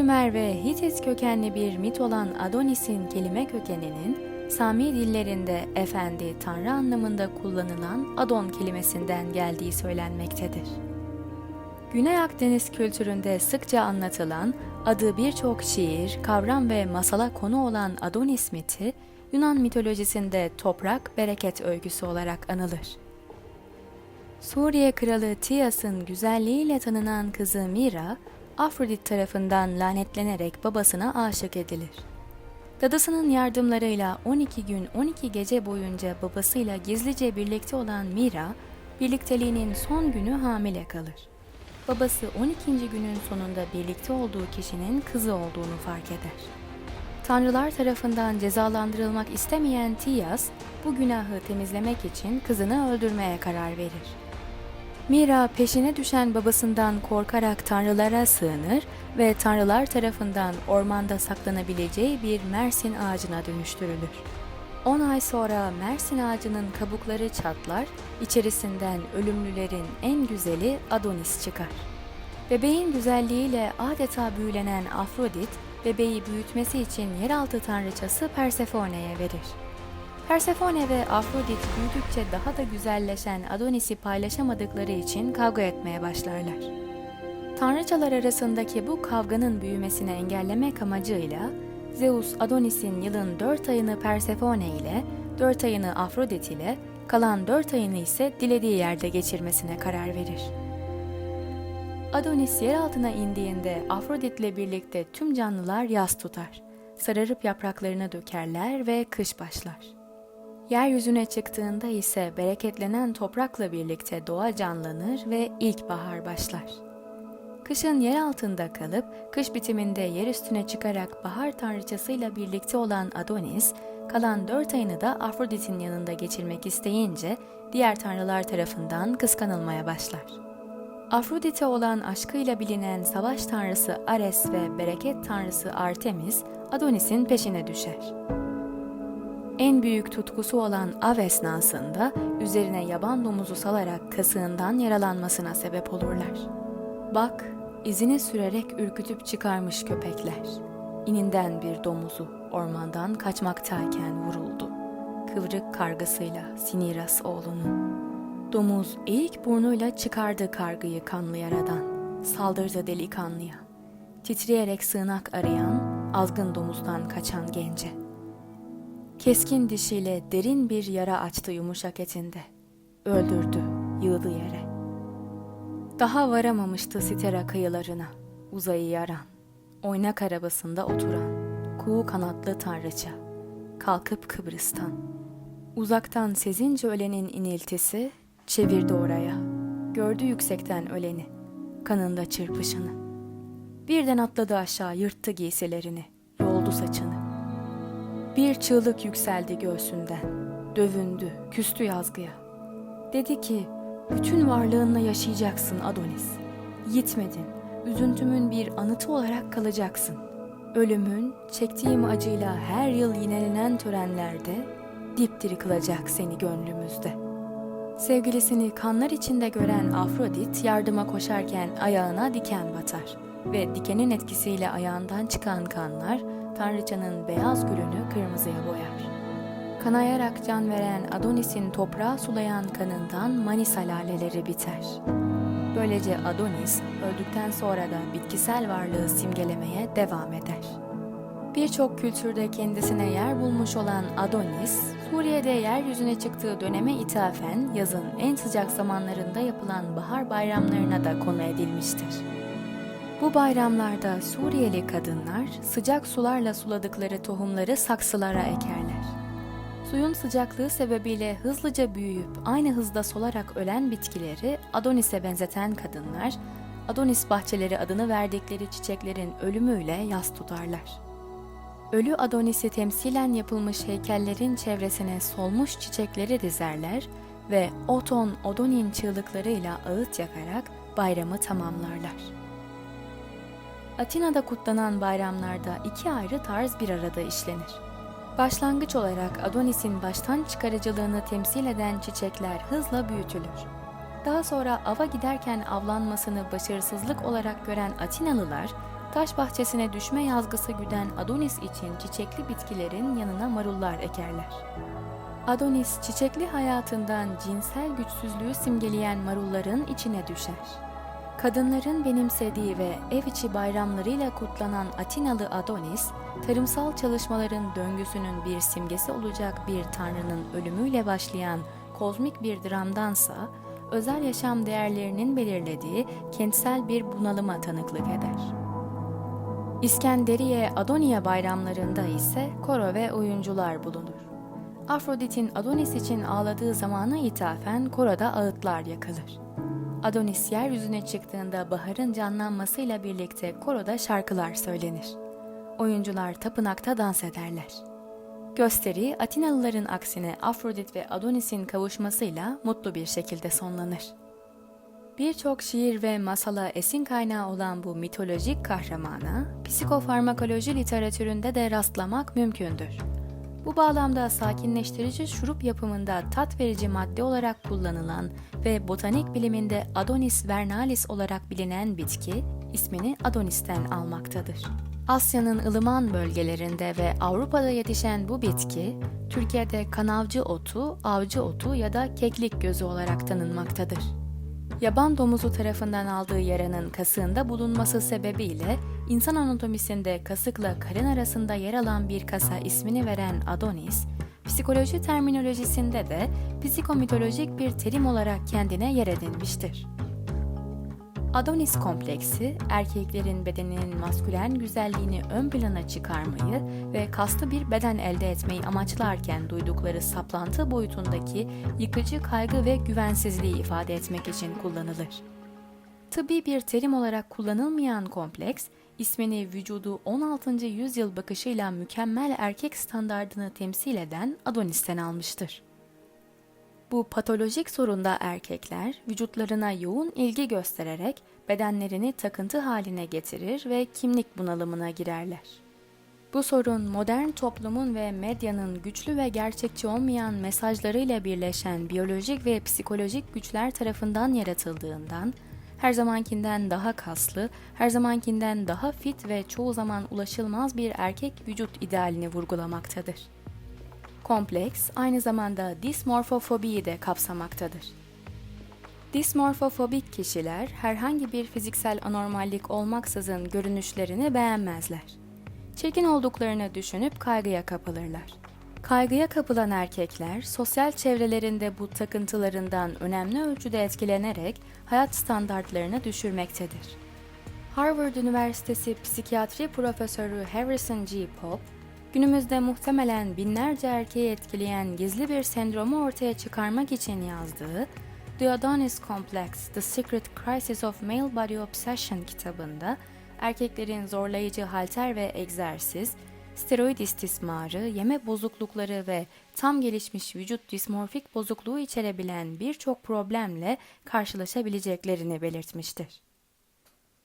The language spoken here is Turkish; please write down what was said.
Sümer ve Hitit kökenli bir mit olan Adonis'in kelime kökeninin Sami dillerinde efendi, tanrı anlamında kullanılan Adon kelimesinden geldiği söylenmektedir. Güney Akdeniz kültüründe sıkça anlatılan, adı birçok şiir, kavram ve masala konu olan Adonis miti, Yunan mitolojisinde toprak, bereket öyküsü olarak anılır. Suriye kralı Tiyas'ın güzelliğiyle tanınan kızı Mira, Afrodit tarafından lanetlenerek babasına aşık edilir. Dadısının yardımlarıyla 12 gün 12 gece boyunca babasıyla gizlice birlikte olan Mira, birlikteliğinin son günü hamile kalır. Babası 12. günün sonunda birlikte olduğu kişinin kızı olduğunu fark eder. Tanrılar tarafından cezalandırılmak istemeyen Tiyas, bu günahı temizlemek için kızını öldürmeye karar verir. Mira peşine düşen babasından korkarak tanrılara sığınır ve tanrılar tarafından ormanda saklanabileceği bir mersin ağacına dönüştürülür. 10 ay sonra mersin ağacının kabukları çatlar, içerisinden ölümlülerin en güzeli Adonis çıkar. Bebeğin güzelliğiyle adeta büyülenen Afrodit, bebeği büyütmesi için yeraltı tanrıçası Persephone'ye verir. Persefone ve Afrodit büyüdükçe daha da güzelleşen Adonis'i paylaşamadıkları için kavga etmeye başlarlar. Tanrıçalar arasındaki bu kavganın büyümesini engellemek amacıyla Zeus Adonis'in yılın dört ayını Persefone ile, dört ayını Afrodit ile, kalan dört ayını ise dilediği yerde geçirmesine karar verir. Adonis yer altına indiğinde Afrodit'le birlikte tüm canlılar yas tutar. Sararıp yapraklarını dökerler ve kış başlar. Yeryüzüne çıktığında ise bereketlenen toprakla birlikte doğa canlanır ve ilkbahar başlar. Kışın yer altında kalıp kış bitiminde yer üstüne çıkarak bahar tanrıçasıyla birlikte olan Adonis, kalan dört ayını da Afrodit'in yanında geçirmek isteyince diğer tanrılar tarafından kıskanılmaya başlar. Afrodit'e olan aşkıyla bilinen savaş tanrısı Ares ve bereket tanrısı Artemis, Adonis'in peşine düşer. En büyük tutkusu olan av esnasında üzerine yaban domuzu salarak kasığından yaralanmasına sebep olurlar. Bak, izini sürerek ürkütüp çıkarmış köpekler. İninden bir domuzu ormandan kaçmaktayken vuruldu. Kıvrık kargasıyla Siniras oğlunu. Domuz eğik burnuyla çıkardı kargıyı kanlı yaradan. Saldırdı delikanlıya. Titreyerek sığınak arayan, azgın domuzdan kaçan gence. Keskin dişiyle derin bir yara açtı yumuşak etinde. Öldürdü, yığdı yere. Daha varamamıştı Sitera kıyılarına, uzayı yaran. Oynak arabasında oturan, kuğu kanatlı tanrıça. Kalkıp Kıbrıs'tan. Uzaktan sezince ölenin iniltisi, çevirdi oraya. Gördü yüksekten öleni, kanında çırpışını. Birden atladı aşağı, yırttı giysilerini, yoldu saçını. Bir çığlık yükseldi göğsünden. Dövündü, küstü yazgıya. Dedi ki, bütün varlığınla yaşayacaksın Adonis. Yitmedin, üzüntümün bir anıtı olarak kalacaksın. Ölümün, çektiğim acıyla her yıl yinelenen törenlerde dipdiri kılacak seni gönlümüzde. Sevgilisini kanlar içinde gören Afrodit yardıma koşarken ayağına diken batar ve dikenin etkisiyle ayağından çıkan kanlar tanrıçanın beyaz gülünü kırmızıya boyar. Kanayarak can veren Adonis'in toprağı sulayan kanından Manisa laleleri biter. Böylece Adonis öldükten sonra da bitkisel varlığı simgelemeye devam eder. Birçok kültürde kendisine yer bulmuş olan Adonis, Suriye'de yeryüzüne çıktığı döneme ithafen yazın en sıcak zamanlarında yapılan bahar bayramlarına da konu edilmiştir. Bu bayramlarda Suriyeli kadınlar sıcak sularla suladıkları tohumları saksılara ekerler. Suyun sıcaklığı sebebiyle hızlıca büyüyüp aynı hızda solarak ölen bitkileri Adonis'e benzeten kadınlar, Adonis bahçeleri adını verdikleri çiçeklerin ölümüyle yas tutarlar. Ölü Adonis'i temsilen yapılmış heykellerin çevresine solmuş çiçekleri dizerler ve Oton Odonin çığlıklarıyla ağıt yakarak bayramı tamamlarlar. Atina'da kutlanan bayramlarda iki ayrı tarz bir arada işlenir. Başlangıç olarak Adonis'in baştan çıkarıcılığını temsil eden çiçekler hızla büyütülür. Daha sonra ava giderken avlanmasını başarısızlık olarak gören Atinalılar, taş bahçesine düşme yazgısı güden Adonis için çiçekli bitkilerin yanına marullar ekerler. Adonis çiçekli hayatından cinsel güçsüzlüğü simgeleyen marulların içine düşer. Kadınların benimsediği ve ev içi bayramlarıyla kutlanan Atinalı Adonis, tarımsal çalışmaların döngüsünün bir simgesi olacak bir tanrının ölümüyle başlayan kozmik bir dramdansa, özel yaşam değerlerinin belirlediği kentsel bir bunalıma tanıklık eder. İskenderiye Adonia bayramlarında ise koro ve oyuncular bulunur. Afrodit'in Adonis için ağladığı zamana ithafen koroda ağıtlar yakılır. Adonis yeryüzüne çıktığında baharın canlanmasıyla birlikte koroda şarkılar söylenir. Oyuncular tapınakta dans ederler. Gösteri Atinalıların aksine Afrodit ve Adonis'in kavuşmasıyla mutlu bir şekilde sonlanır. Birçok şiir ve masala esin kaynağı olan bu mitolojik kahramana, psikofarmakoloji literatüründe de rastlamak mümkündür. Bu bağlamda sakinleştirici şurup yapımında tat verici madde olarak kullanılan ve botanik biliminde Adonis vernalis olarak bilinen bitki, ismini Adonis'ten almaktadır. Asya'nın ılıman bölgelerinde ve Avrupa'da yetişen bu bitki, Türkiye'de kanavcı otu, avcı otu ya da keklik gözü olarak tanınmaktadır. Yaban domuzu tarafından aldığı yaranın kasığında bulunması sebebiyle insan anatomisinde kasıkla karın arasında yer alan bir kasa ismini veren Adonis, psikoloji terminolojisinde de psikomitolojik bir terim olarak kendine yer edinmiştir. Adonis kompleksi, erkeklerin bedeninin maskülen güzelliğini ön plana çıkarmayı ve kaslı bir beden elde etmeyi amaçlarken duydukları saplantı boyutundaki yıkıcı kaygı ve güvensizliği ifade etmek için kullanılır. Tıbbi bir terim olarak kullanılmayan kompleks, ismini vücudu 16. yüzyıl bakışıyla mükemmel erkek standardını temsil eden Adonis'ten almıştır. Bu patolojik sorunda erkekler vücutlarına yoğun ilgi göstererek bedenlerini takıntı haline getirir ve kimlik bunalımına girerler. Bu sorun modern toplumun ve medyanın güçlü ve gerçekçi olmayan mesajlarıyla birleşen biyolojik ve psikolojik güçler tarafından yaratıldığından her zamankinden daha kaslı, her zamankinden daha fit ve çoğu zaman ulaşılmaz bir erkek vücut idealini vurgulamaktadır. Kompleks aynı zamanda dismorfofobiyi de kapsamaktadır. Dismorfofobik kişiler herhangi bir fiziksel anormallik olmaksızın görünüşlerini beğenmezler. Çirkin olduklarını düşünüp kaygıya kapılırlar. Kaygıya kapılan erkekler sosyal çevrelerinde bu takıntılarından önemli ölçüde etkilenerek hayat standartlarını düşürmektedir. Harvard Üniversitesi Psikiyatri Profesörü Harrison G. Pope, günümüzde muhtemelen binlerce erkeği etkileyen gizli bir sendromu ortaya çıkarmak için yazdığı The Adonis Complex, The Secret Crisis of Male Body Obsession kitabında erkeklerin zorlayıcı halter ve egzersiz, steroid istismarı, yeme bozuklukları ve tam gelişmiş vücut dismorfik bozukluğu içerebilen birçok problemle karşılaşabileceklerini belirtmiştir.